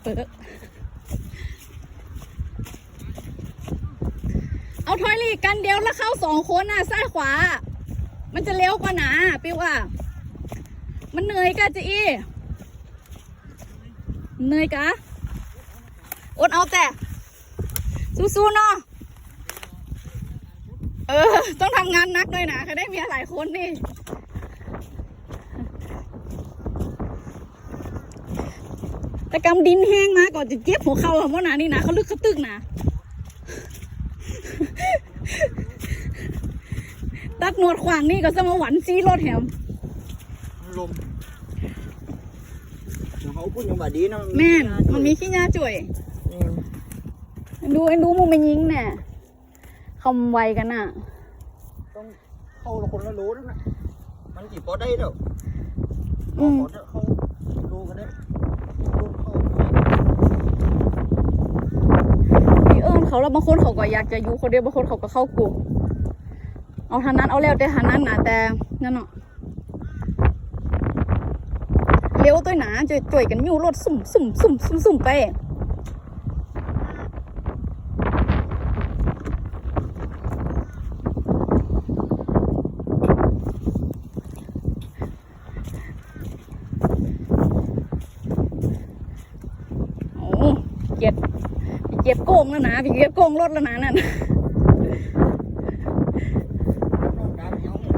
เปอร์เอาถอยลีกันเดียวแล้วเข้าสองคนน่ะซ้ายขวา มันจะเลี้ยวกว่าหนาปิวว่ามันเหนื่อยกะจีอีเหนื่อยกะอดเอาแต่สู้ๆเนาะเออ ต้องทำงานหนักด้วยนะเขาได้เมียหลายคนนี่ แต่กำดินแห้งมาก่อนจะเจ็บหัวเข่าอะเพราะหนานี่นะเขาลึกเขาตึกนะตัดหนวดขวางนี่ก็สมาหวันซีรถแถมลมเขาพูดยังว่าดีเนาะแม่นมันมีขี้หญ้าจ่วยอืมดูไอ้ดูมึงไปยิงแน่คำไวกันน่ะ ต้องเข้าละคนละโลนั่นนะ มันกี่ปอได้เด้ออืมขอเด้อเขาโลกันได้โล เขาเอิญเขาแล้วบางคนเขาก็อยากจะอยู่คนเดียวบางคนเขาก็เข้ากลุ่มเอาทางนั้นเอาแล้วแต่ทางนั้นนะแต่นั่นเนาะเลี้ยวตัวหนาจ่วยจ่วยกันอยู่รถสุ่มสุ่มสุ่มสุ่มสุ่มไปโอ้เกียด เกลียดโกงแล้วนะพี่เกลียดโกงรถแล้วนะนั่นน้องดาวเหนียวหมด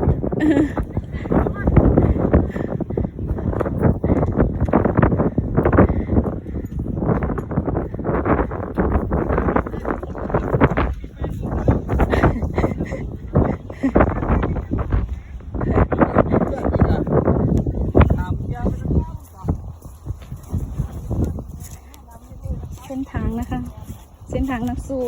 เส้นทางนะคะ เส้นทางนักสู้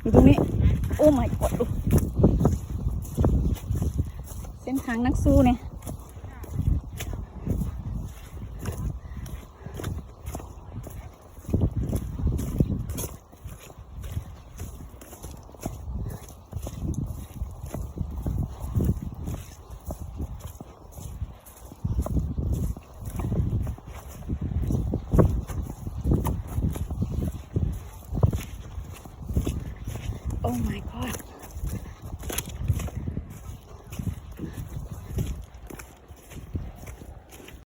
อยู่ตรงนี้ โอ้ my god ดูเส้นทางนักสู้เนี่ย Oh my god.